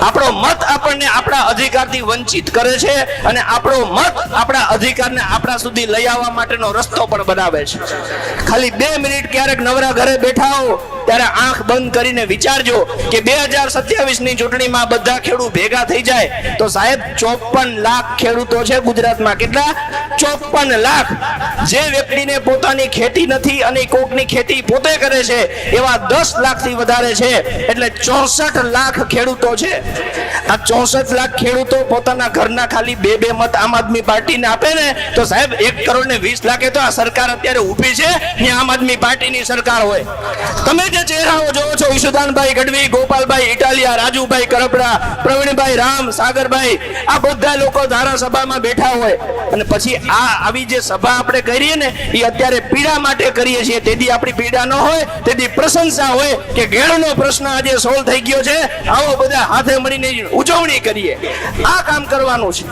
આપણો મત આપણને આપણા અધિકારથી વંચિત કરે છે અને આપણો મત આપણા અધિકારને આપણા સુધી લઈ આવવા માટેનો રસ્તો પણ બનાવે છે. ખાલી બે મિનિટ ક્યારેક નવરા ઘરે બેઠા હો ત્યારે આંખ બંધ કરીને વિચારજો કે બે હજાર સત્યાવીસની ચૂંટણીમાં બધા ખેડૂત ભેગા થઈ જાય તો સાહેબ ચોપન લાખ ખેડૂતો છે ગુજરાતમાં. કેટલા? ચોપન લાખ. જે વ્યક્તિને પોતાની ખેતી નથી અને કોકની ખેતી પોતે કરે છે, એવા દસ લાખથી વધારે છે. એટલે ચોસઠ લાખ ખેડૂતો છે. આ ચોસઠ લાખ ખેડૂતો પોતાના ઘરના ખાલી બે બે મત આમ આદમી પાર્ટીને આપે ને, તો સાહેબ એક કરોડ ને વીસ લાખે તો આ સરકાર અત્યારે ઊભી છે ને આમ આદમી પાર્ટીની સરકાર હોય. તમે જે ચહેરાઓ જોવો છો. ઈશુદાનભાઈ ગઢવી, ગોપાલભાઈ ઇટાલિયા, રાજુભાઈ કરપડા, પ્રવીણભાઈ રામ, સાગરભાઈ. આ બધા લોકો ધારાસભામાં બેઠા હોય. અને પછી આ આવી જે સભા આપણે કરીએ ને, એ અત્યારે પીડા માટે કરીએ છીએ. તેથી આપણી પીડા ન હોય, તેથી પ્રશંસા હોય કે ઘેરનો પ્રશ્ન આજે સોલ્વ થઈ ગયો છે. આવો બધા હાથે મળીને ઉજવણી કરીએ. આ કામ કરવાનું છે.